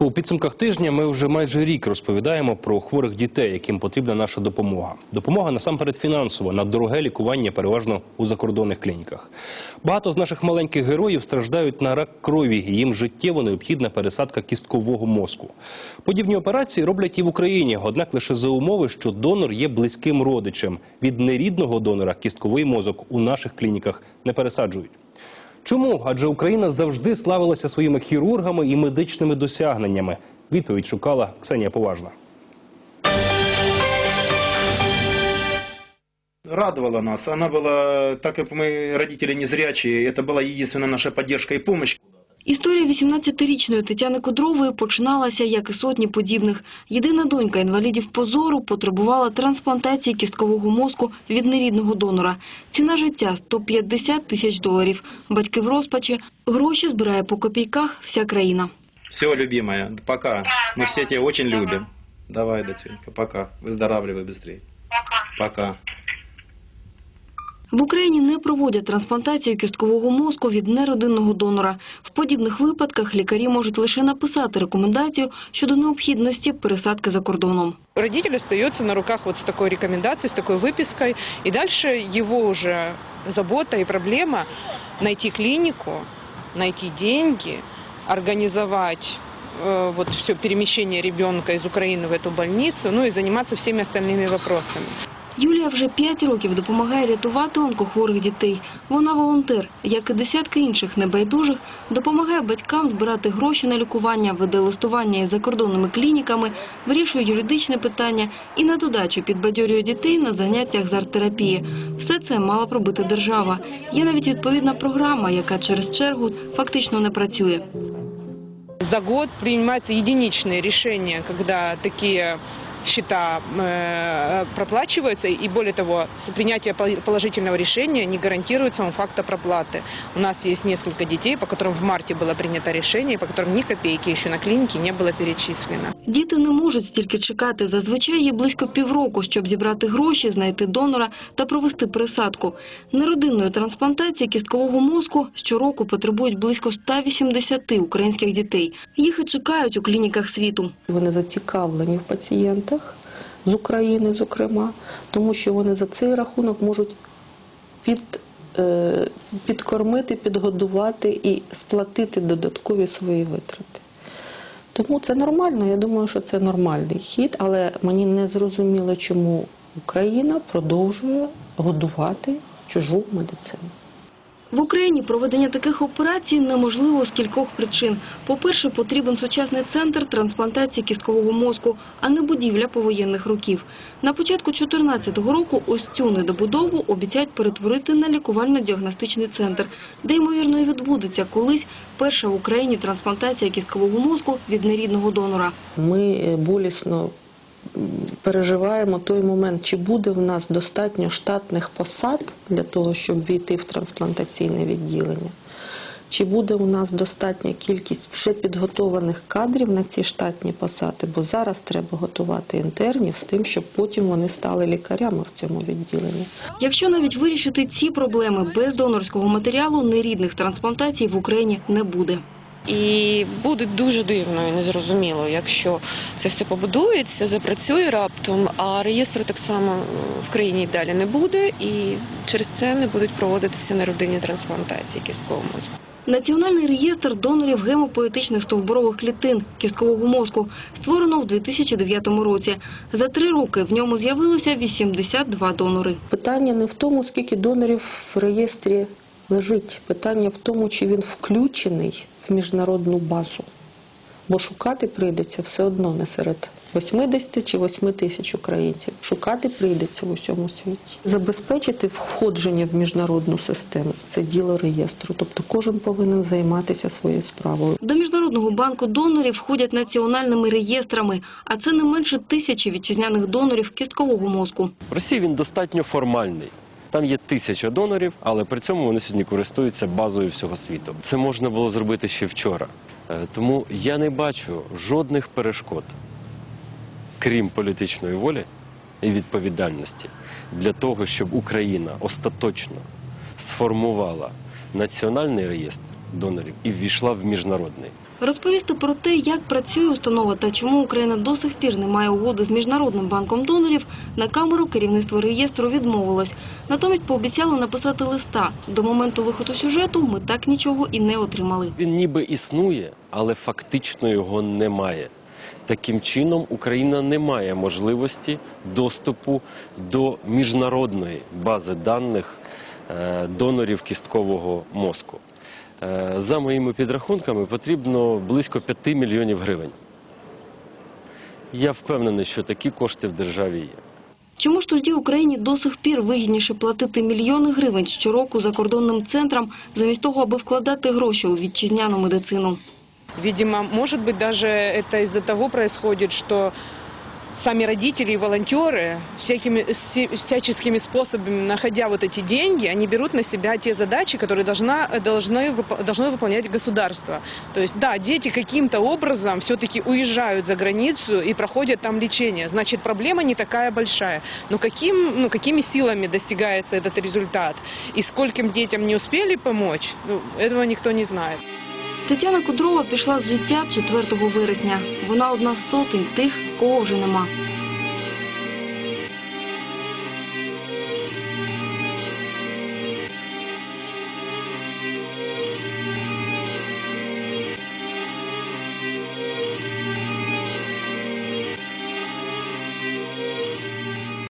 У підсумках тижня ми вже майже рік розповідаємо про хворих дітей, яким потрібна наша допомога. Допомога насамперед фінансова на дороге лікування, переважно у закордонних клініках. Багато з наших маленьких героїв страждають на рак крові, і їм життєво необхідна пересадка кісткового мозку. Подібні операції роблять і в Україні, однак лише за умови, що донор є близьким родичем. Від нерідного донора кістковий мозок у наших клініках не пересаджують. Чому? Адже Україна завжди славилася своїми хірургами і медичними досягненнями. Відповідь шукала Ксенія Поважна. радовала нас. Она была, так как мы родители незрячие, это была единственная наша поддержка и помощь. Історія 18-річної Тетяни Кудрової починалася, як і сотні подібних. Єдина донька інвалідів позору потребувала трансплантації кісткового мозку від нерідного донора. Ціна життя – 150 тисяч доларів. Батьки в розпачі. Гроші збирає по копійках вся країна. Все, любимая, пока. Мы все тебя очень любим. Давай, доченька, пока. Выздоравливай быстрее. Пока. В Україні не проводять трансплантацію кісткового мозку від неродинного донора. В подібних випадках лікарі можуть лише написати рекомендацію щодо необхідності пересадки за кордоном. Родитель остается на руках вот с такой рекомендацией, с такой выпиской. И дальше его уже забота и проблема найти клинику, найти деньги, организовать э, вот все перемещение ребенка из Украины в эту больницу, ну и заниматься всеми остальными вопросами. Юлія вже 5 років допомагає рятувати онкохворих дітей. Вона волонтер, як і десятки інших небайдужих, допомагає батькам збирати гроші на лікування, веде листування із закордонними клініками, вирішує юридичне питання і на додачу підбадьорює дітей на заняттях з арт-терапії. Все це мала б робити держава. Є навіть відповідна програма, яка через чергу фактично не працює. За год принимаются единичные решения, когда такие счета э, проплачиваются, и более того, с принятия пол- положительного решения не гарантирует сам факт проплаты. У нас есть несколько детей, по которым в марте было принято решение, по которым ни копейки еще на клинике не было перечислено. Діти не можуть стільки чекати. Зазвичай є близько півроку, щоб зібрати гроші, знайти донора та провести пересадку. Неродинної трансплантації кісткового мозку щороку потребують близько 180 українських дітей. Їх і чекають у клініках світу. Вони зацікавлені в пацієнтах з України, зокрема, тому що вони за цей рахунок можуть під, е, підкормити, підгодувати і сплатити додаткові свої витрати. Тому це нормально, я думаю, що це нормальний хід, але мені не зрозуміло, чому Україна продовжує годувати чужу медицину. В Україні проведення таких операцій неможливо з кількох причин. По-перше, потрібен сучасний центр трансплантації кісткового мозку, а не будівля повоєнних років. На початку 2014 року ось цю недобудову обіцяють перетворити на лікувально-діагностичний центр, де, ймовірно, і відбудеться колись перша в Україні трансплантація кісткового мозку від нерідного донора. Ми е, болісно переживаємо той момент, чи буде в нас достатньо штатних посад для того, щоб війти в трансплантаційне відділення. Чи буде у нас достатня кількість вже підготованих кадрів на ці штатні посади? Бо зараз треба готувати інтернів з тим, щоб потім вони стали лікарями в цьому відділенні. Якщо навіть вирішити ці проблеми без донорського матеріалу, нерідних трансплантацій в Україні не буде. І буде дуже дивно і незрозуміло, якщо це все побудується, запрацює раптом, а реєстру так само в країні й далі не буде, і через це не будуть проводитися неродинні трансплантації кісткового мозку. Національний реєстр донорів гемопоетичних стовбурових клітин кісткового мозку створено в 2009 році. За три роки в ньому з'явилося 82 донори. Питання не в тому, скільки донорів в реєстрі лежить. Питання в тому, чи він включений в міжнародну базу. Бо шукати прийдеться все одно не серед 80 чи 8 тисяч українців. Шукати прийдеться в усьому світі. Забезпечити входження в міжнародну систему це діло реєстру. Тобто кожен повинен займатися своєю справою. До Міжнародного банку донорів входять національними реєстрами, а це не менше тисячі вітчизняних донорів кісткового мозку. В Росії він достатньо формальний. Там є тисяча донорів, але при цьому вони сьогодні користуються базою всього світу. Це можна було зробити ще вчора. Е, Тому я не бачу жодних перешкод, крім політичної волі і відповідальності, для того, щоб Україна остаточно сформувала національний реєстр донорів і ввійшла в міжнародний. Розповісти про те, як працює установа та чому Україна до сих пір не має угоди з Міжнародним банком донорів, на камеру керівництво реєстру відмовилось. Натомість пообіцяли написати листа. До моменту виходу сюжету ми так нічого і не отримали. Він ніби існує, але фактично його немає. Таким чином, Україна не має можливості доступу до міжнародної бази даних е, донорів кісткового мозку. Е, За моїми підрахунками, потрібно близько 5 мільйонів гривень. Я впевнений, що такі кошти в державі є. Чому ж тоді Україні до сих пір вигідніше платити мільйони гривень щороку закордонним центрам, замість того, аби вкладати гроші у вітчизняну медицину? Видимо, может быть, даже это из-за того происходит, что сами родители и волонтеры всякими, всяческими способами, находя вот эти деньги, они берут на себя те задачи, которые должна, должны, должно выполнять государство. То есть, да, дети каким-то образом все-таки уезжают за границу и проходят там лечение. Значит, проблема не такая большая. Но каким, ну, какими силами достигается этот результат? И скольким детям не успели помочь, ну, этого никто не знает. Тетяна Кудрова пішла з життя 4 вересня. Вона одна з сотень тих, кого вже нема.